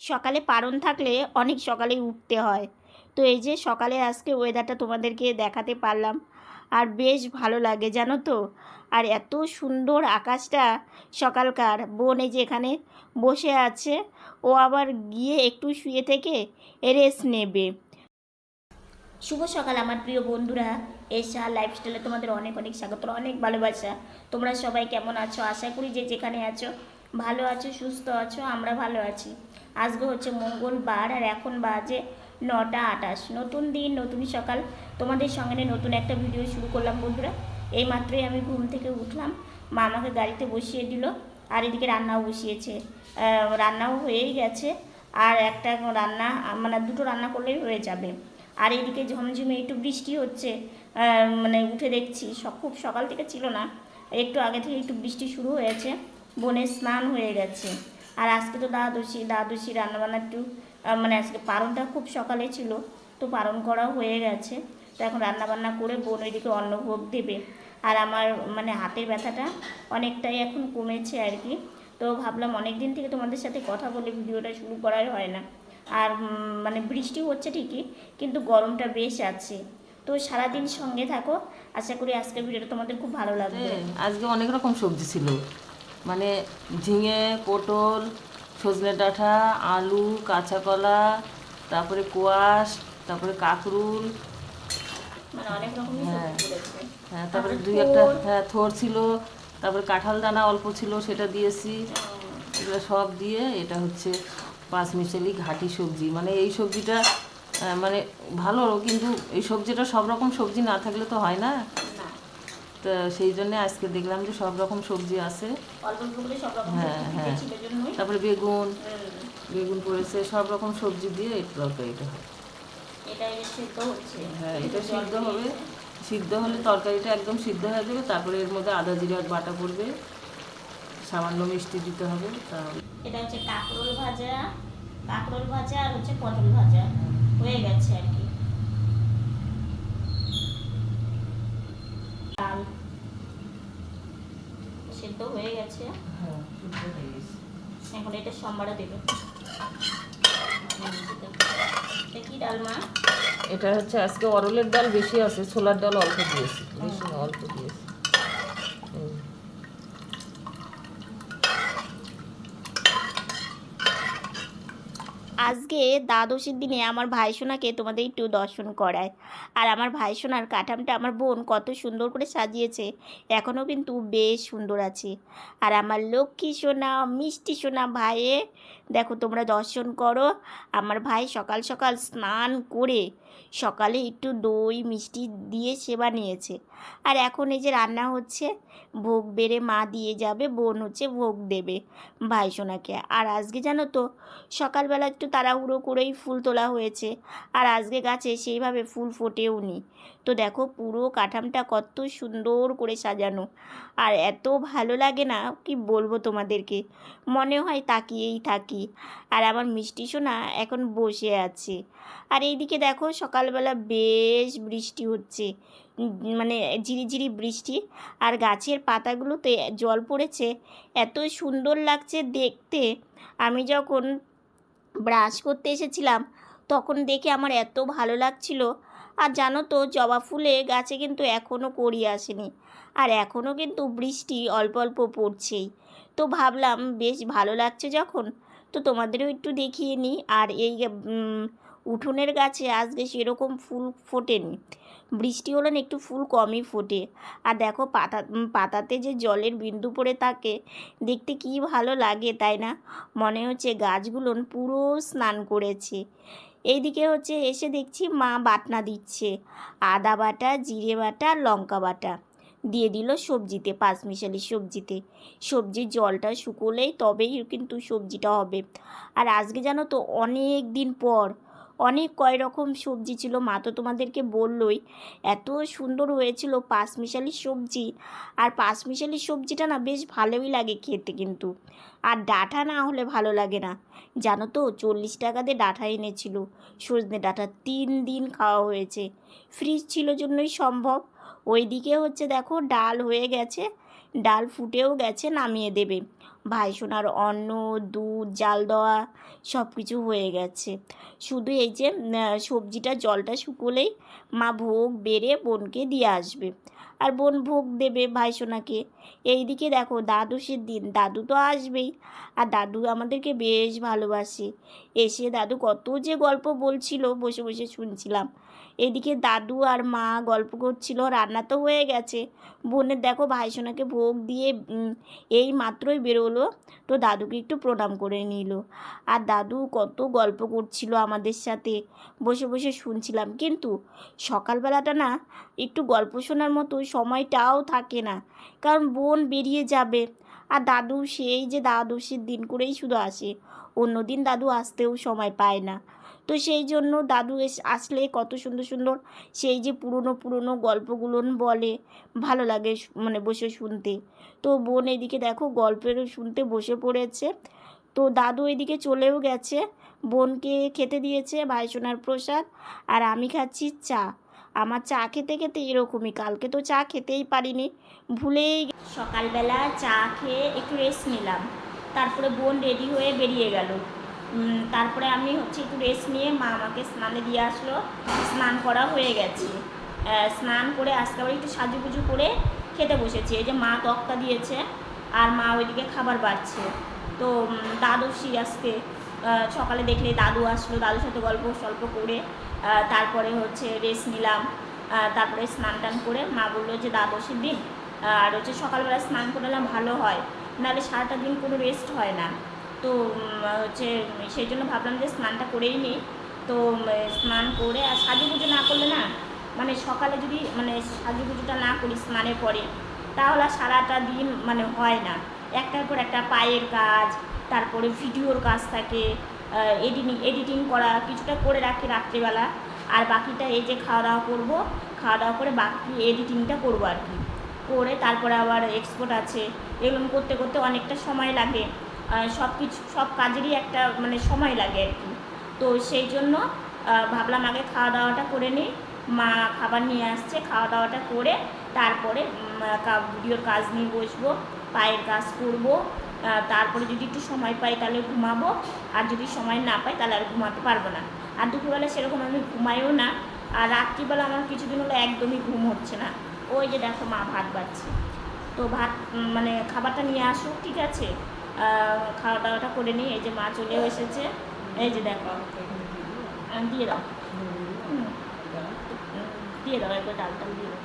সকালে পারণ থাকলে অনেক সকালেই উঠতে হয়। তো এই যে সকালে আজকে ওয়েদারটা তোমাদেরকে দেখাতে পারলাম। আর বেশ ভালো লাগে, জানো তো? আর এত সুন্দর আকাশটা সকালকার। বোন যে এখানে বসে আছে, ও আবার গিয়ে একটু শুয়ে থেকে রেস্ট নেবে। শুভ সকাল, আমার প্রিয় বন্ধুরা। এসা লাইফস্টাইলে তোমাদের অনেক অনেক স্বাগত, অনেক ভালোবাসা। তোমরা সবাই কেমন আছো? আশা করি যে যেখানে আছো, ভালো আছো, সুস্থ আছো, আমরা ভালো আছি। আজকে হচ্ছে মঙ্গলবার আর এখন বাজে নটা আটাশ নতুন দিন, নতুন সকাল। তোমাদের সঙ্গে নতুন একটা ভিডিও শুরু করলাম বন্ধুরা। এই মাত্রই আমি ঘুম থেকে উঠলাম। মা আমাকে গাড়িতে বসিয়ে দিল আর এদিকে রান্নাও বসিয়েছে। রান্নাও হয়েই গেছে আর একটা রান্না মানে দুটো রান্না করলেই হয়ে যাবে। আর এইদিকে ঝমঝমে একটু বৃষ্টি হচ্ছে। মানে উঠে দেখছি খুব সকাল থেকে ছিল না। একটু আগে থেকে একটু বৃষ্টি শুরু হয়েছে। বোনের স্নান হয়ে গেছে। আর আজকে তো দ্বাদশী দ্বাদশী রান্নাবান্না একটু মানে আজকে পারণটা খুব সকালে ছিল তো পালন করাও হয়ে গেছে। তো এখন রান্নাবান্না করে বোন ওইদিকে অন্নভোগ দেবে। আর আমার মানে হাতের ব্যথাটা অনেকটাই এখন কমেছে আর কি। তো ভাবলাম অনেক দিন থেকে তোমাদের সাথে কথা বলে ভিডিওটা শুরু করাই হয় না। আর মানে বৃষ্টি হচ্ছে ঠিকই কিন্তু গরমটা বেশ আছে। তো সারাদিন সঙ্গে থাকো। আশা করি আজকের ভিডিওটা তোমাদের খুব ভালো লাগবে। হ্যাঁ, আজকে অনেক রকম সবজি ছিল। মানে ঝিঙে পটল সজনে ডাঁটা আলু কাঁচা কলা তারপরে কোয়াশ তারপরে কাকরুল। মানে হ্যাঁ। হ্যাঁ তারপরে দুই একটা হ্যাঁ থোর ছিল তারপরে কাঁঠাল দানা অল্প ছিল সেটা দিয়েছি। এগুলো সব দিয়ে এটা হচ্ছে পাঁচমিশালি ঘাটি সবজি। মানে এই সবজিটা মানে ভালো কিন্তু এই সবজিটা সব রকম সবজি না থাকলে তো হয় না। তো সেই জন্য আজকে দেখলাম যে সব রকম সবজি আছে। হ্যাঁ, হ্যাঁ। তারপরে বেগুন বেগুন পড়েছে সব রকম সবজি দিয়ে এই তরকারিটা হয়। এটা সিদ্ধ হ্যাঁ এটা সিদ্ধ হবে। সিদ্ধ হলে তরকারিটা একদম সিদ্ধ হয়ে যাবে তারপরে এর মধ্যে আদা জিরার বাটা পড়বে। সামান্য মিষ্টি দিতে হবে তাহলে। এটা হচ্ছে কাঁকরোল ভাজা কাঁকরোল ভাজা আর হচ্ছে পটল ভাজা। হয়ে গেছে আর কি ডাল সেদ্ধ হয়ে গেছে হ্যাঁ। এখন এটা সোমবারে দেবে। এটা কি ডাল মা? এটা হচ্ছে আজকে অরলের ডাল বেশি আছে ছোলার ডাল অল্প দিয়েছি বেশি অল্প দিয়েছি। আজকে দ্বাদশীর দিনে আমার ভাইসোনাকে তোমাদের একটু দর্শন করায়। আর আমার ভাইসোনার কাঠামটা আমার বোন কত সুন্দর করে সাজিয়েছে, এখনও কিন্তু বেশ সুন্দর আছে। আর আমার লক্ষ্মী সোনা, মিষ্টি সোনা ভাইয়ে, দেখো তোমরা দর্শন করো। আমার ভাই সকাল সকাল স্নান করে সকালে একটু দই, মিষ্টি দিয়ে সেবা নিয়েছে। আর এখন এই যে রান্না হচ্ছে, ভোগ বেড়ে মা দিয়ে যাবে, বোন হচ্ছে ভোগ দেবে ভাই সোনাকে। আর আজকে জানো তো, সকালবেলা একটু তাড়াহুড়ো করেই ফুল তোলা হয়েছে। আর আজকে গাছে সেইভাবে ফুল ফোটেও নি। তো দেখো পুরো কাঠামটা কত সুন্দর করে সাজানো। আর এত ভালো লাগে না, কি বলব তোমাদেরকে? মনে হয় তাকিয়েই থাকি। আর আমার মিষ্টি সোনা এখন বসে আছে। আর এইদিকে দেখো সকালবেলা বেশ বৃষ্টি হচ্ছে। মানে ঝিরিঝিরি বৃষ্টি। আর গাছের পাতাগুলোতে জল পড়েছে। এত সুন্দর লাগছে দেখতে। আমি যখন ব্রাশ করতে এসেছিলাম, তখন দেখে আমার এত ভালো লাগছিল। আর জানো তো, জবা ফুলে গাছে কিন্তু এখনও কড়ি আসেনি। আর এখনও কিন্তু বৃষ্টি অল্প অল্প পড়ছেই। তো ভাবলাম, বেশ ভালো লাগছে যখন। তো তোমাদেরও একটু দেখিয়ে নিই। আর এই উঠোনের গাছে আজকে সেরকম ফুল ফোটেনি। বৃষ্টি হলে না একটু ফুল কমই ফোটে। আর দেখো পাতা পাতাতে যে জলের বিন্দু পড়ে থাকে, দেখতে কি ভালো লাগে তাই না? মনে হচ্ছে গাছগুলো পুরো স্নান করেছে। এইদিকে হচ্ছে এসে দেখছি মা বাটনা দিচ্ছে। আদা বাটা, জিরে বাটা, লঙ্কা বাটা দিয়ে দিল সবজিতে পাঁচমিশালি সবজিতে। সবজির জলটা শুকোলেই তবেই কিন্তু সবজিটা হবে। আর আজকে জানো তো অনেক দিন পর অনেক কয় রকম সবজি ছিল। মা তো তোমাদেরকে বললই, এত সুন্দর হয়েছিল পাঁচমিশালি সবজি। আর পাঁচমিশালি সবজিটা না বেশ ভালোই লাগে খেতে কিন্তু। আর ডাঁটা না হলে ভালো লাগে না। জানো তো, চল্লিশ টাকা দিয়ে ডাঁটা এনেছিল। সজনে ডাঁটা তিন দিন খাওয়া হয়েছে। ফ্রিজ ছিল জন্যই সম্ভব। ওইদিকে হচ্ছে দেখো, ডাল হয়ে গেছে। ডাল ফুটেও গেছে, নামিয়ে দেবে। ভাইসোনার অন্ন, দুধ, জাল দেওয়া সব কিছু হয়ে গেছে। শুধু এই যে সবজিটা, জলটা শুকোলেই মা ভোগ বেড়ে বোনকে দিয়ে আসবে। আর বোন ভোগ দেবে ভাই ভাইসোনাকে এইদিকে দেখো দাদুসের দিন। দাদু তো আসবেই। আর দাদু আমাদেরকে বেশ ভালোবাসে। এসে দাদু কত যে গল্প বলছিল, বসে বসে শুনছিলাম। এদিকে দাদু আর মা গল্প করছিল, রান্না তো হয়ে গেছে। বোনের দেখো ভাইসোনাকে ভোগ দিয়ে এই মাত্রই বেরোলো। তো দাদুকে একটু প্রণাম করে নিল। আর দাদু কত গল্প করছিল আমাদের সাথে। বসে বসে শুনছিলাম। কিন্তু সকালবেলাটা না, একটু গল্প শোনার মতো সময়টাও থাকে না। কারণ বোন বেরিয়ে যাবে। আর দাদু সেই যে দ্বাদশীর দিন করেই শুধু আসে। অন্য দিন দাদু আসতেও সময় পায় না। তো সেই জন্য দাদু এস- আসলে কত সুন্দর সুন্দর সেই যে পুরনো পুরনো গল্পগুলো বলে, ভালো লাগে মানে বসে শুনতে। তো বোন এদিকে দেখো গল্পের শুনতে বসে পড়েছে। তো দাদু এদিকে চলেও গেছে। বোনকে খেতে দিয়েছে ভাইসোনার প্রসাদ আর আমি খাচ্ছি চা। আমার চা খেতে খেতে এরকমই, কালকে তো চা খেতেই পারিনি। ভুলেই সকালবেলা চা খেয়ে একটু রেস্ট নিলাম। তারপরে বোন রেডি হয়ে বেরিয়ে গেল। তারপরে আমি হচ্ছে একটু রেস্ট নিয়ে মা আমাকে স্নানে দিয়ে আসলো। স্নান করা হয়ে গেছে। স্নান করে আজকে আবার একটু সাজুগুজু করে খেতে বসেছি। এই যে মা তক্তা দিয়েছে আর মা ওইদিকে খাবার বাড়ছে। তো দ্বাদশী আজকে। সকালে দেখলে দাদু আসলো, দাদুর সাথে গল্প সল্প করে। তারপরে হচ্ছে রেস্ট নিলাম। তারপরে স্নান টান করে মা বলল যে দ্বাদশীর দিন। আর হচ্ছে সকালবেলা স্নান করলে ভালো হয়। নাহলে সারাটা দিন কোনো রেস্ট হয় না। তো হচ্ছে, সেই জন্য ভাবলাম যে স্নানটা করেই নিই। তো স্নান করে আর সাজুগুজু না করলে না মানে সকালে যদি মানে সাজুগুজুটা না করি স্নানের পরে, তাহলে সারাটা দিন মানে হয় না। একটার পর একটা পায়ের কাজ, তারপরে ভিডিওর কাজ থাকে এডিটিং এডিটিং করা, কিছুটা করে রাখি রাত্রিবেলা। আর বাকিটা এই যে খাওয়া দাওয়া করব খাওয়া দাওয়া করে বাকি এডিটিংটা করব আর কি। করে তারপরে আবার এক্সপোর্ট আছে। এগুলো করতে করতে অনেকটা সময় লাগে। সব কিছু, সব কাজেরই একটা মানে সময় লাগে আর কি। তো সেই জন্য ভাবলাম আগে খাওয়া দাওয়াটা করে নিই। মা খাবার নিয়ে আসছে খাওয়া দাওয়াটা করে তারপরে ভিডিওর কাজ নিয়ে বসবো, পায়ের কাজ করব। তারপরে যদি একটু সময় পাই তাহলে ঘুমাবো। আর যদি সময় না পাই তাহলে আর ঘুমাতে পারব না। আর দুপুরবেলা সেরকম আমি ঘুমাইও না। আর রাত্রিবেলা আমার কিছুদিন হলো একদমই ঘুম হচ্ছে না। ওই যে দেখো মা ভাত বাড়ছে। তো ভাত মানে খাবারটা নিয়ে আসুক, ঠিক আছে? খাওয়া দাওয়াটা করে নিই এই যে মা চলেও এসেছে। এই যে দেখো দিয়ে দাও। দিয়ে দাও, একবার ডাল টাল দিয়ে দাও।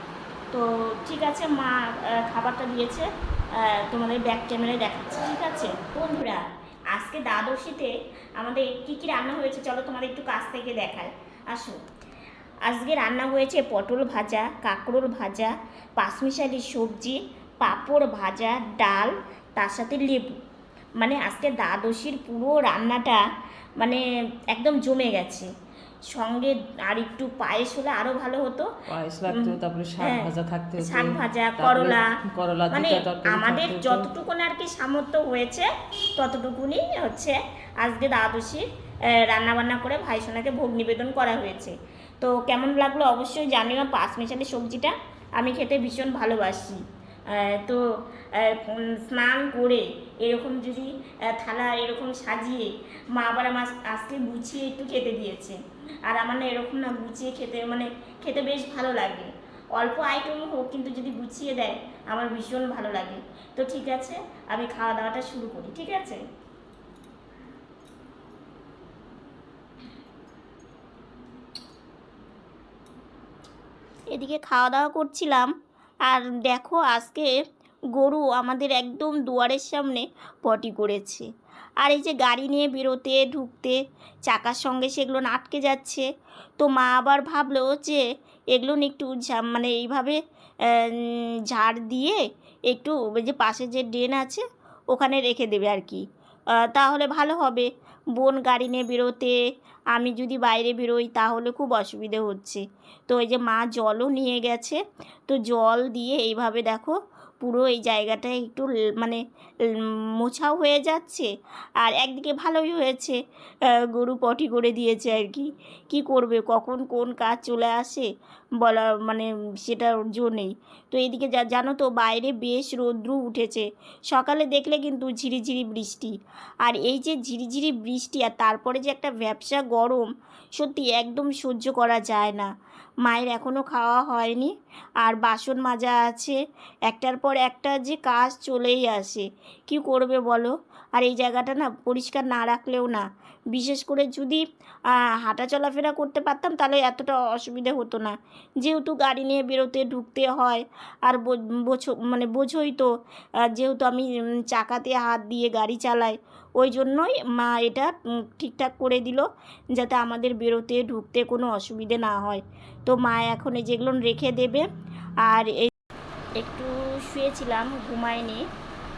তো ঠিক আছে, মা খাবারটা দিয়েছে। তোমাদের ব্যাক ক্যামেরায় দেখাচ্ছে, ঠিক আছে? বন্ধুরা, আজকে দ্বাদশীতে আমাদের কী কী রান্না হয়েছে চলো তোমাদের একটু কাছ থেকে দেখায় আসো। আজকে রান্না হয়েছে পটল ভাজা কাঁকরোল ভাজা পাঁচমিশালি সবজি পাঁপড় ভাজা ডাল তার সাথে লেবু। মানে আজকে দ্বাদশীর পুরো রান্নাটা মানে একদম জমে গেছে। সঙ্গে আর একটু পায়েস হলে আরও ভালো হতো। পায়েস লাগতো তারপরে শাক হ্যাঁ, ভাজা থাকতে শাক ভাজা করলা। করলা মানে আমাদের যতটুকুন আর কি সামর্থ্য হয়েছে ততটুকুনি হচ্ছে আজকে দ্বাদশী রান্না বান্না করে ভাইসোনাকে ভোগ নিবেদন করা হয়েছে। তো কেমন লাগল অবশ্যই জানিও পাঁচ মিশালি সবজিটা। আমি খেতে ভীষণ ভালোবাসি। তো স্নান করে এরকম যদি থালা এরকম সাজিয়ে মা আবার আমার আজকে গুছিয়ে একটু খেতে দিয়েছে। আর আমার না এরকম না গুছিয়ে খেতে মানে খেতে বেশ ভালো লাগে। অল্প আইটেম হোক কিন্তু যদি গুছিয়ে দেয়, আমার ভীষণ ভালো লাগে। তো ঠিক আছে, আমি খাওয়া দাওয়াটা শুরু করি, ঠিক আছে? এদিকে খাওয়া দাওয়া করছিলাম। আর দেখো আজকে গরু আমাদের একদম দুয়ারের সামনে পটি করেছে। আর এই যে গাড়ি নিয়ে বেরোতে, ঢুকতে, চাকার সঙ্গে সেগুলো আটকে যাচ্ছে। তো মা আবার ভাবলো যে এগুলো একটু মানে এইভাবে ঝাড় দিয়ে একটু ওই যে পাশে যে ড্রেন আছে, ওখানে রেখে দেবে আর কি। তাহলে ভালো হবে। বোন গাড়ি নিয়ে বেরোতে, আমি যদি বাইরে বেরোই তাহলে খুব অসুবিধে হচ্ছে। তো এই যে মা জলও নিয়ে গেছে, তো জল দিয়ে এইভাবে দেখো পুরো এই জায়গাটা একটু মানে মোছাও হয়ে যাচ্ছে। আর একদিকে ভালোই হয়েছে। গরু পটি করে দিয়েছে আর কি। কি করবে? কখন কোন কাজ চলে আসে? বলা মানে সেটার জো নেই। তো এদিকে যা, জানো তো, বাইরে বেশ রৌদ্র উঠেছে। সকালে দেখলে কিন্তু ঝিরিঝিরি বৃষ্টি। আর এই যে ঝিরিঝিরি বৃষ্টি আর তারপরে যে একটা ব্যবসা গরম, সত্যি একদম সহ্য করা যায় না। মায়ের এখনও খাওয়া হয়নি। আর বাসন মাজা আছে। একটার পর একটা যে কাজ চলেই আসে। কি করবে বলো? আর এই জায়গাটা না পরিষ্কার না রাখলেও না। বিশেষ করে যদি হাঁটা চলাফেরা করতে পারতাম তাহলে এতটা অসুবিধে হতো না। যেহেতু গাড়ি নিয়ে বেরোতে ঢুকতে হয়, আর বোঝো মানে বোঝোই তো। যেহেতু আমি চাকাতে হাত দিয়ে গাড়ি চালাই ওই জন্যই মা এটা ঠিকঠাক করে দিল যাতে আমাদের বেরোতে, ঢুকতে কোনো অসুবিধে না হয়। তো মা এখন এই যেগুলো রেখে দেবে আর এই একটু শুয়েছিলাম ঘুমায়নি,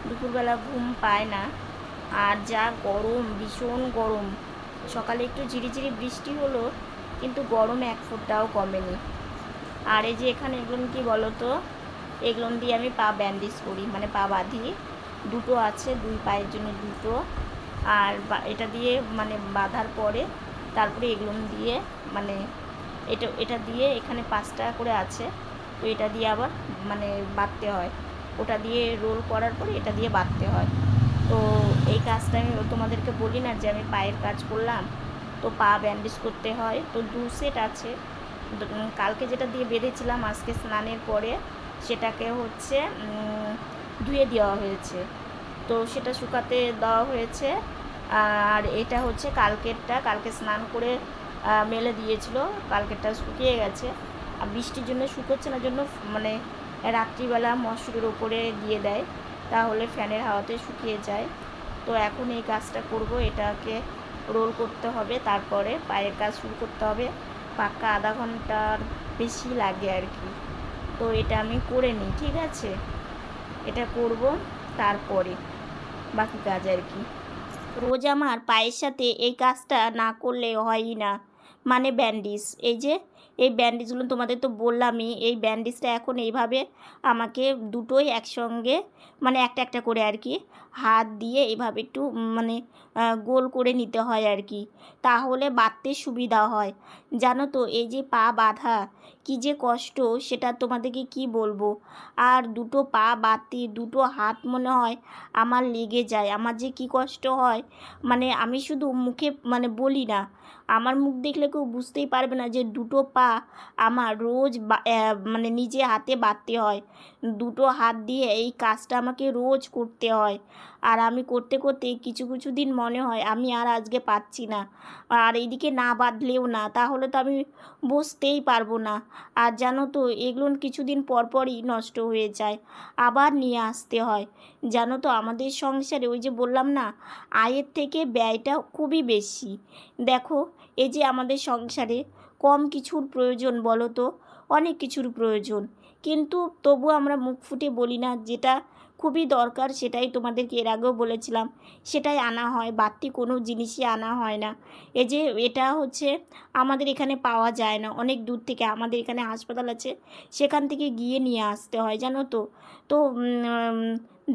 দুপুরবেলা ঘুম পায় না। আর যা গরম, ভীষণ গরম। সকালে একটু ঝিরিঝিরি বৃষ্টি হলো, কিন্তু গরম এক ফুটটাও কমেনি। আর এই যে এখানে এগুলো কি বলো তো এগুলো দিয়ে আমি পা ব্যান্ডেজ করি মানে পা বাঁধি। দুটো আছে, দুই পায়ের জন্য দুটো। আর এটা দিয়ে মানে বাঁধার পরে তারপরে এগুলো দিয়ে মানে এটা এটা দিয়ে এখানে পাঁচটা করে আছে। তো এটা দিয়ে আবার মানে বাঁধতে হয়। ওটা দিয়ে রোল করার পরে এটা দিয়ে বাঁধতে হয়। তো এই কাজটা আমি তোমাদেরকে বলি না যে আমি পায়ের কাজ করলাম, তো পা ব্যান্ডেজ করতে হয়। তো দু সেট আছে। কালকে যেটা দিয়ে বেঁধেছিলাম, আজকে স্নানের পরে সেটাকে হচ্ছে ধুয়ে দেওয়া হয়েছে। তো সেটা শুকাতে দেওয়া হয়েছে। আর এটা হচ্ছে কালকেরটা, কালকে স্নান করে মেলে দিয়েছিল, কালকেরটা শুকিয়ে গেছে। আর বৃষ্টির জন্য শুকোচ্ছে না, জন্য মানে রাত্রিবেলা মশারির ওপরে দিয়ে দেয়, তাহলে ফ্যানের হাওয়াতে শুকিয়ে যায়। তো এখন এই কাজটা করব, এটাকে রোল করতে হবে, তারপরে পায়ের কাজ শুরু করতে হবে। পাক্কা আধা ঘণ্টার বেশি লাগে আর কি। তো এটা আমি করে নিই, ঠিক আছে? এটা করব, তারপরে বাকি কাজ আর কি। রোজ আমার পায়ের সাথে এই কাজটা না করলে হয়ই না। মানে ব্যান্ডিজ। এই যে, এই ব্যান্ডেজগুলো তোমাদের তো বললামই, এই ব্যান্ডেজটা এখন এইভাবে আমাকে দুটোই একসঙ্গে মানে একটা একটা করে আর কি হাত দিয়ে এভাবে একটু মানে গোল করে নিতে হয় আর কি। তাহলে বাঁধতে সুবিধা হয়। জানো তো, এই যে পা বাঁধা, কী যে কষ্ট, সেটা তোমাদেরকে কি বলব? আর দুটো পা বাঁধতে, দুটো হাত মনে হয় আমার লেগে যায়। আমার যে কি কষ্ট হয় মানে আমি শুধু মুখে মানে বলি না। আমার মুখ দেখলে কেউ বুঝতেই পারবে না যে দুটো পা আমার রোজ মানে নিজে হাতে বাঁধতে হয়। দুটো হাত দিয়ে এই কাজটা আমাকে রোজ করতে হয়। আর আমি করতে করতে কিছু কিছু দিন মনে হয় আমি আর আজকে পাচ্ছি না। আর এইদিকে না বাঁধলেও না, তাহলে তো আমি বসতেই পারব না। আর জানো তো, এগুলো কিছুদিন পর পরই নষ্ট হয়ে যায়। আবার নিয়ে আসতে হয়। জানো তো, আমাদের সংসারে ওই যে বললাম না, আয়ের থেকে ব্যয়টা খুবই বেশি। দেখো, এই যে আমাদের সংসারে কম কিছুর প্রয়োজন বলো তো, অনেক কিছুর প্রয়োজন। কিন্তু তবু আমরা মুখ ফুটে বলি না, যেটা খুবই দরকার, সেটাই তোমাদেরকে এর আগেও বলেছিলাম। সেটাই আনা হয়, বাড়তি কোনো জিনিসই আনা হয় না। এই যে এটা হচ্ছে আমাদের এখানে পাওয়া যায় না, অনেক দূর থেকে আমাদের এখানে হাসপাতাল আছে, সেখান থেকে গিয়ে নিয়ে আসতে হয়, জানো তো? তো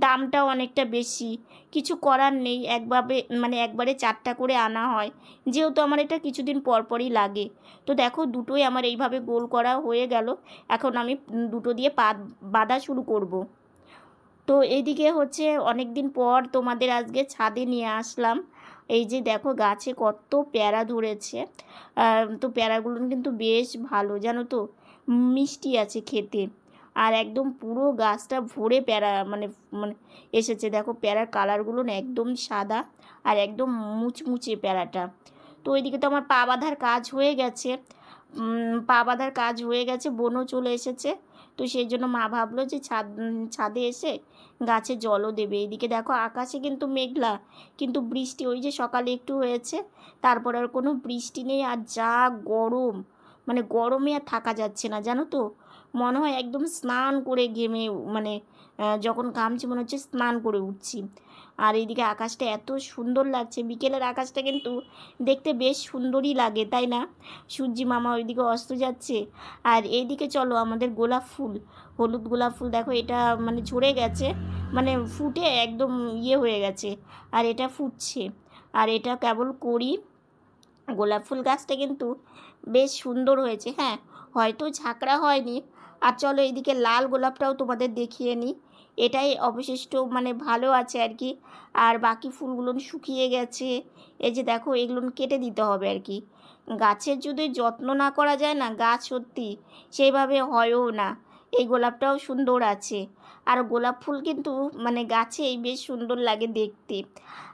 দামটাও অনেকটা বেশি, কিছু করার নেই, একভাবে মানে একবারে চারটা করে আনা হয়, যেহেতু আমার এটা কিছুদিন পর পরই লাগে। তো দেখো, দুটোই আমার এইভাবে গোল করা হয়ে গেল, এখন আমি দুটো দিয়ে পা, বাঁধা শুরু করব। তো এইদিকে হচ্ছে অনেক দিন পর তোমাদের আজকে ছাদে নিয়ে আসলাম। এই যে দেখো গাছে কত প্যারা ধরেছে। তো প্যারাগুলো কিন্তু বেশ ভালো, জানো তো? মিষ্টি আছে খেতে। আর একদম পুরো গাছটা ভরে প্যারা মানে মানে এসেছে। দেখো প্যারার কালারগুলো না একদম সাদা আর একদম মুচমুচে প্যারাটা। তো ওইদিকে তো আমার পা বাঁধার কাজ হয়ে গেছে। পা বাঁধার কাজ হয়ে গেছে, বোনও চলে এসেছে। তো সেই জন্য মা ভাবলো যে ছাদ ছাদে এসে গাছে জলও দেবে। এদিকে দেখো আকাশে কিন্তু মেঘলা, কিন্তু বৃষ্টি, ওই যে সকালে একটু হয়েছে, তারপর আর কোনো বৃষ্টি নেই, আর যা গরম মানে গরমে আর থাকা যাচ্ছে না, জানো তো? মনে হয় একদম স্নান করে ঘেমে মানে যখন ঘামছি মনে হচ্ছে স্নান করে উঠছি। আর এইদিকে আকাশটা এত সুন্দর লাগছে। বিকেলের আকাশটা কিন্তু দেখতে বেশ সুন্দরই লাগে, তাই না? সূর্যি মামা ওইদিকে অস্ত যাচ্ছে। আর এইদিকে চলো, আমাদের গোলাপ ফুল। হলুদ গোলাপ ফুল, দেখো এটা মানে ঝরে গেছে। মানে ফুটে একদম ইয়ে হয়ে গেছে। আর এটা ফুটছে। আর এটা কেবল করি। গোলাপ ফুল গাছটা কিন্তু বেশ সুন্দর হয়েছে হ্যাঁ। হয়তো ঝাঁকড়া হয়নি। আর চলো এইদিকে লাল গোলাপটাও তোমাদের দেখিয়ে নিই এটাই অবশিষ্ট মানে ভালো আছে আর কি আর বাকি ফুলগুলো শুকিয়ে গেছে। এই যে দেখো, এগুলো কেটে দিতে হবে আর কি গাছের যদি যত্ন না করা যায় না গাছ সত্যি সেইভাবে হয়ও না। এই গোলাপটাও সুন্দর আছে। আর গোলাপ ফুল কিন্তু মানে গাছেই বেশ সুন্দর লাগে দেখতে।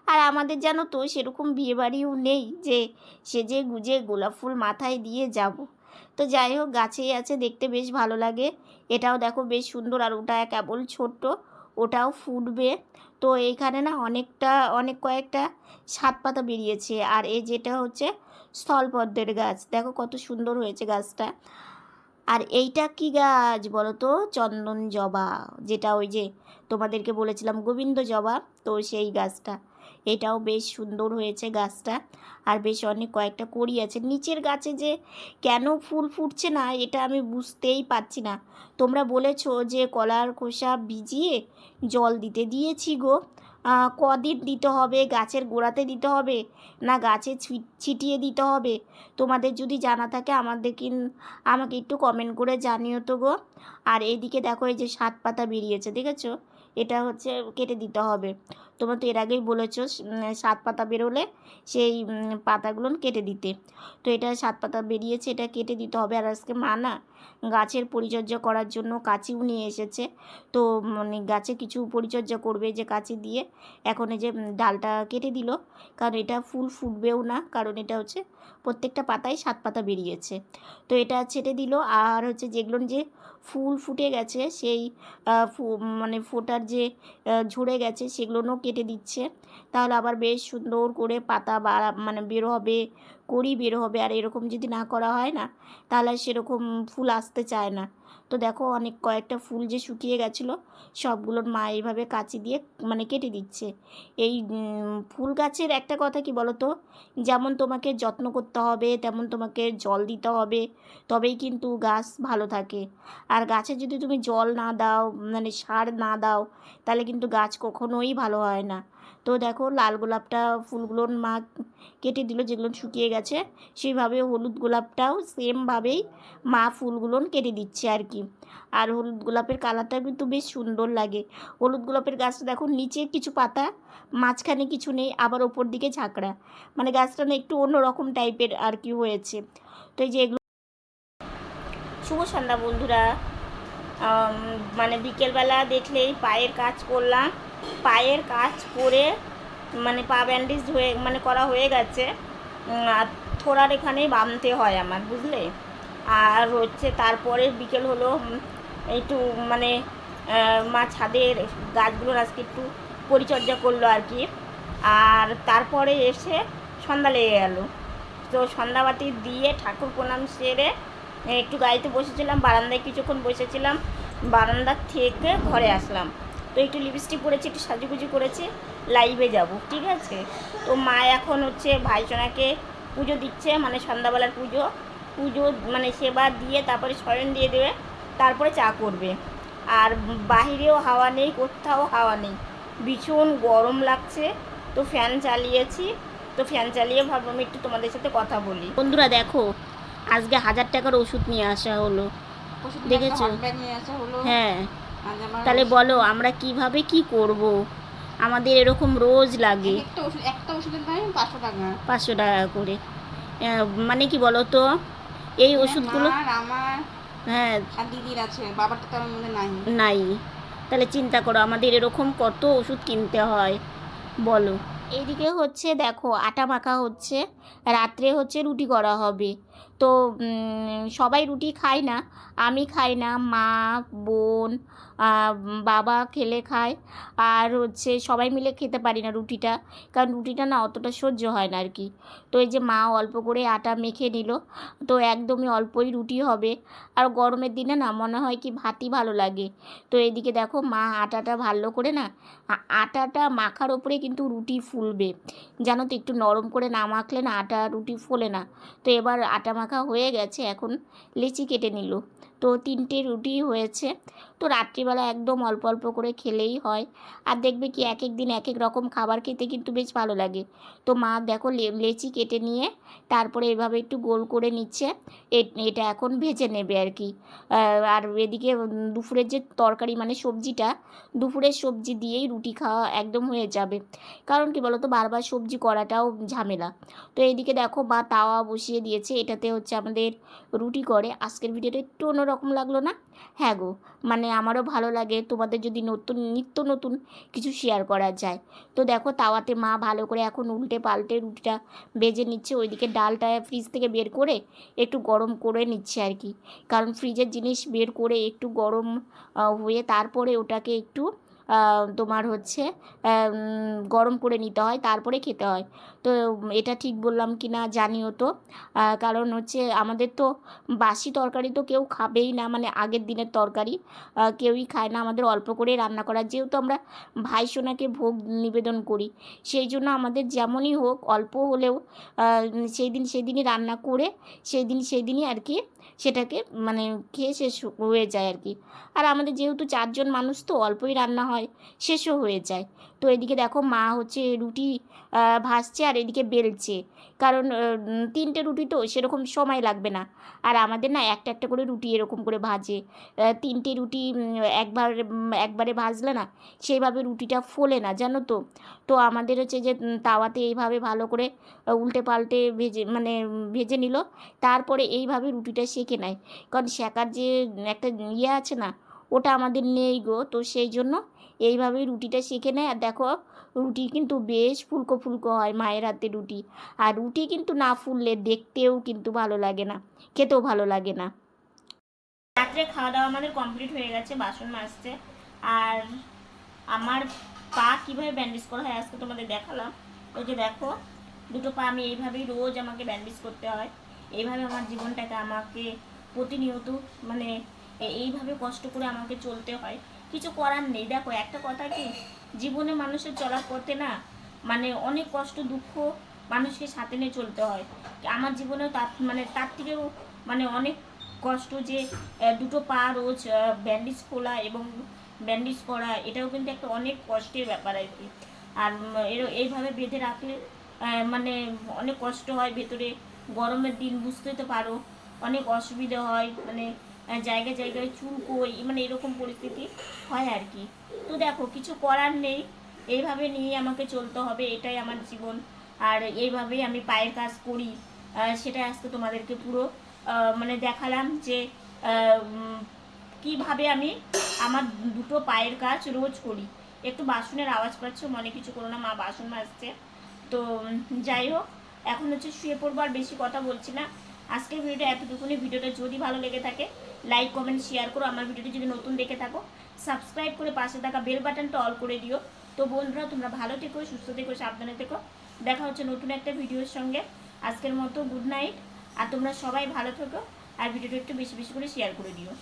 আর আমাদের জানো তো, সেরকম বিয়েবাড়িও নেই যে, সেজে গুজে গোলাপ ফুল মাথায় দিয়ে যাব। তো যাই হোক, গাছেই আছে, দেখতে বেশ ভালো লাগে। এটাও দেখো বেশ সুন্দর, আর ওটা কেবল ছোট্ট, ওটাও ফুটবে। তো এইখানে না অনেকটা, অনেক কয়েকটা সাত পাতা বেরিয়েছে, আর এই যেটা হচ্ছে স্থলপদ্মের গাছ, দেখো কত সুন্দর হয়েছে গাছটা। আর এইটা কি গাছ বলো তো? চন্দন জবা, যেটা ওই যে তোমাদেরকে বলেছিলাম গোবিন্দ জবা, তো সেই গাছটা। এটাও বেশ সুন্দর হয়েছে গাছটা। আর বেশ অনেক কয়েকটা কড়ি আছে। নিচের গাছে যে কেন ফুল ফুটছে না, এটা আমি বুঝতেই পারছি না। তোমরা বলেছ যে কলার খোসা ভিজিয়ে জল দিতে দিয়েছি গো। কদিন দিতে হবে? গাছের গোড়াতে দিতে হবে? না গাছে ছিটিয়ে দিতে হবে? তোমাদের যদি জানা থাকে আমাদের কিন, আমাকে একটু কমেন্ট করে জানিও তো গো। আর এইদিকে দেখো এই যে সাত পাতা বেরিয়েছে, দেখেছ? এটা হচ্ছে কেটে দিতে হবে। তোমরা তো এর আগেই বলেছ সাত পাতা বেরোলে সেই পাতাগুলো কেটে দিতে। তো এটা সাত পাতা বেরিয়েছে, এটা কেটে দিতে হবে। আর আজকে মা না গাছের পরিচর্যা করার জন্য কাঁচিও নিয়ে এসেছে। তো মানে গাছে কিছু পরিচর্যা করবে যে কাঁচি দিয়ে। এখন এই যে ডালটা কেটে দিল। কারণ এটা ফুল ফুটবেও না, কারণ এটা হচ্ছে প্রত্যেকটা পাতায় সাত পাতা বেরিয়েছে। তো এটা ছেটে দিল। আর হচ্ছে যেগুলো যে ফুল ফুটে গেছে, সেই মানে ফোটার যে ঝরে গেছে সেগুলোও কেটে দিচ্ছে। তাহলে আবার বেশ সুন্দর করে পাতা বা মানে বের হবে, কড়ি বের হবে। আর এরকম যদি না করা হয় না, তাহলে সেরকম ফুল আসতে চায় না। তো দেখো অনেক কয়েকটা ফুল যে শুকিয়ে গেছিল সবগুলোর মা এইভাবে কাঁচি দিয়ে মানে কেটে দিচ্ছে। এই ফুল গাছের একটা কথা কি বলো তো যেমন তোমাকে যত্ন করতে হবে, তেমন তোমাকে জল দিতে হবে, তবেই কিন্তু গাছ ভালো থাকে। আর গাছে যদি তুমি জল না দাও মানে সার না দাও, তাহলে কিন্তু গাছ কখনোই ভালো হয় না। তো দেখো লাল গোলাপটা ফুলগুলোর মা কেটে দিল, যেগুলো শুকিয়ে গেছে। সেইভাবে হলুদ গোলাপটাও সেমভাবেই মা ফুলগুলো কেটে দিচ্ছে আর কি। আর হলুদ গোলাপের কালারটা কিন্তু বেশ সুন্দর লাগে। হলুদ গোলাপের গাছটা দেখো নিচে কিছু পাতা, মাঝখানে কিছু নেই, আবার ওপর দিকে ঝাঁকড়া। মানে গাছটা না একটু অন্যরকম টাইপের আর কি হয়েছে। তো এই যে এগুলো শুভ সন্ধ্যা বন্ধুরা। মানে বিকেলবেলা দেখলেই পায়ের কাজ করলাম। পায়ের কাজ করে মানে পা ব্যান্ডেজ হয়ে মানে করা হয়ে গেছে। আর থোড়ার এখানেই বাঁধতে হয় আমার, বুঝলে? আর হচ্ছে তারপরে বিকেল হলো একটু মানে মা ছাদের গাছগুলোর আজকে একটু পরিচর্যা করল আর কি। আর তারপরে এসে সন্ধ্যা লেগে গেল। তো সন্ধ্যাবাতি দিয়ে ঠাকুর প্রণাম সেরে একটু গাড়িতে বসেছিলাম, বারান্দায় কিছুক্ষণ বসেছিলাম। বারান্দার থেকে ঘরে আসলাম। তো একটু লিপস্টিক পরেছি একটু সাজুগুজু করেছি লাইভে যাব ঠিক আছে? তো মা এখন হচ্ছে ভাইজনাকে পুজো দিচ্ছে মানে সন্ধ্যাবেলার পুজো। পুজো মানে সেবা দিয়ে তারপরে শয়ন দিয়ে দেবে তারপরে চা করবে। আর বাহিরেও হাওয়া নেই কোথাও হাওয়া নেই। ভীষণ গরম লাগছে তো ফ্যান চালিয়েছি। তো ফ্যান চালিয়ে ভাবলাম একটু তোমাদের সাথে কথা বলি। বন্ধুরা দেখো আজকে হাজার টাকার ওষুধ নিয়ে আসা হলো। দেখেছ? হ্যাঁ। তাহলে বলো আমরা কীভাবে কি করব? আমাদের এরকম রোজ লাগে। একটা ওষুধের দাম পাঁচশো টাকা। পাঁচশো টাকা করে। মানে কি বলো তো এই ওষুধগুলো আমার আমার হ্যাঁ। দিদির আছে বাবারটা তো মধ্যে নাই। নাই। তাহলে চিন্তা করো আমাদের এরকম কত ওষুধ কিনতে হয়। বলো। এইদিকে হচ্ছে দেখো আটা মাখা হচ্ছে রাত্রে হচ্ছে রুটি করা হবে। তো সবাই রুটি খায় না আমি খাই না মা বোন বাবা খেলে খায়। আর হচ্ছে সবাই মিলে খেতে পারি না রুটিটা, কারণ রুটিটা না অতটা সহ্য হয় না আর কি তো এই যে মা অল্প করে আটা মেখে নিল, তো একদমই অল্পই রুটি হবে। আর গরমের দিনে না মনে হয় কি ভাতই ভালো লাগে। তো এদিকে দেখো মা আটাটা ভালো করে না আটাটা মাখার ওপরে কিন্তু রুটি ফুলবে। জানো তো একটু নরম করে না মাখলে না আটা রুটি ফোলে না। তো এবার আটা মাখা হয়ে গেছে, এখন লিচি কেটে নিল। তো তিনটে রুটি হয়েছে। তো রাত্রিবেলা একদম অল্প অল্প করে খেলেই হয়। আর দেখবে কি এক এক দিন এক এক রকম খাবার খেতে কিন্তু বেশ ভালো লাগে। তো মা দেখো লেচি কেটে নিয়ে তারপরে এভাবে একটু গোল করে নিচ্ছে। এটা এখন ভেজে নেবে আর কি। আর এদিকে দুপুরের যে তরকারি মানে সবজিটা, দুপুরের সবজি দিয়েই রুটি খাওয়া একদম হয়ে যাবে। কারণ কি বলতো, বারবার সবজি করাটাও ঝামেলা। তো এইদিকে দেখো বা তাওয়া বসিয়ে দিয়েছে। এটাতে হচ্ছে আমাদের রুটি করে। আজকের ভিডিওটা একটু অন্যরকম লাগল না? হ্যাঁ গো মানে আমারও ভালো লাগে তোমাদের যদি নতুন, নিত্য নতুন কিছু শেয়ার করা যায়। তো দেখো তাওয়াতে মা ভালো করে এখন উল্টে পাল্টে রুটিটা বেজে নিচ্ছে, ওইদিকে ডালটা ফ্রিজ থেকে বের করে একটু গরম করে নিচ্ছে আর কি। কারণ ফ্রিজের জিনিস বের করে একটু গরম হয়ে তারপরে ওটাকে একটু তোমার হচ্ছে গরম করে নিতে হয়, তারপরে খেতে হয়। তো এটা ঠিক বললাম কি না জানিও তো। কারণ হচ্ছে আমাদের তো বাসি তরকারি তো কেউ খাবেই না মানে আগের দিনের তরকারি। কেউই খায় না, আমাদের অল্প করে রান্না করা। যেহেতু আমরা ভাই সোনাকে ভোগ নিবেদন করি, সেই জন্য আমাদের যেমনই হোক, অল্প হলেও সেই দিন, সেই দিনই রান্না করে, সেই দিন, সেই দিনই আর কি সেটাকে মানে খেয়ে শেষ হয়ে যায় আর কি আর আমাদের যেহেতু চারজন মানুষ তো অল্পই রান্না হয়, শেষও হয়ে যায়। তো এদিকে দেখো মা হচ্ছে রুটি ভাজছে আর এদিকে বেলছে। কারণ তিনটে রুটি তো সেরকম সময় লাগবে না। আর আমাদের না একটা একটা করে রুটি এরকম করে ভাজে। তিনটে রুটি একবার একবারে ভাজলে না সেইভাবে রুটিটা ফোলে না, জানো তো? তো আমাদের হচ্ছে যে তাওয়াতে এইভাবে ভালো করে উল্টে পাল্টে ভেজে মানে ভেজে নিল। তারপরে এইভাবে রুটিটা সেঁকে নেয় কারণ শেখার যে একটা ইয়ে আছে না, ওটা আমাদের নেই গো। তো সেই জন্য এইভাবেই রুটিটা সেঁকে নেয়। আর দেখো, রুটি কিন্তু বেশ ফুলকো ফুলকো হয় মায়ের হাতে রুটি। আর রুটি কিন্তু না ফুললে দেখতেও কিন্তু ভালো লাগে না, খেতেও ভালো লাগে না। রাত্রে খাওয়া দাওয়া আমাদের কমপ্লিট হয়ে গেছে, বাসন মাজতে। আর আমার পা কীভাবে ব্যান্ডেজ করা হয় আজকে তোমাদের দেখালাম। ওই যে দেখো, দুটো পা আমি এইভাবেই রোজ আমাকে ব্যান্ডেজ করতে হয়। এইভাবে আমার জীবনটাকে আমাকে প্রতিনিয়ত মানে এইভাবে কষ্ট করে আমাকে চলতে হয়। কিছু করার নেই। দেখো, একটা কথা কি? জীবনে মানুষের চলার পথে না মানে অনেক কষ্ট, দুঃখ মানুষকে সাথে নিয়ে চলতে হয়। আমার জীবনেও তার মানে তার থেকেও মানে অনেক কষ্ট যে দুটো পা রোজ ব্যান্ডেজ খোলা এবং ব্যান্ডেজ করা এটাও কিন্তু একটা অনেক কষ্টের ব্যাপার আর কি। আর এইভাবে বেঁধে রাখলে মানে অনেক কষ্ট হয় ভেতরে। গরমের দিন বুঝতে তো পারো। অনেক অসুবিধা হয় মানে জায়গায় জায়গায় চুলকোই মানে এরকম পরিস্থিতি হয় আর কি। তো দেখো, কিছু করার নেই। এইভাবে নিয়ে আমাকে চলতে হবে, এটাই আমার জীবন। আর এইভাবেই আমি পায়ের কাজ করি। সেটা আজকে তোমাদেরকে পুরো মানে দেখালাম যে কীভাবে আমি আমার দুটো পায়ের কাজ রোজ করি। একটু বাসনের আওয়াজ পাচ্ছ? মনে কিছু করো না, মা বাসন মাজছে। তো যাই হোক এখন হচ্ছে শুয়ে পড়ব আর বেশি কথা বলছি না। আজকের ভিডিওটা এতটুকুনি। ভিডিওটা যদি ভালো লেগে থাকে লাইক কমেন্ট শেয়ার করো। আমার ভিডিওটি যদি নতুন দেখে থাকো সাবস্ক্রাইব করে পাশে থাকা বেল বাটনটা অল করে দিও। তো বন্ধুরা, তোমরা ভালো থেকো, সুস্থ থেকো, সাবধানে থেকো। দেখা হচ্ছে নতুন একটা ভিডিওর সঙ্গে। আজকের মতো গুড নাইট আর তোমরা সবাই ভালো থেকো। আর ভিডিওটা একটু বেশি বেশি করে শেয়ার করে দিও।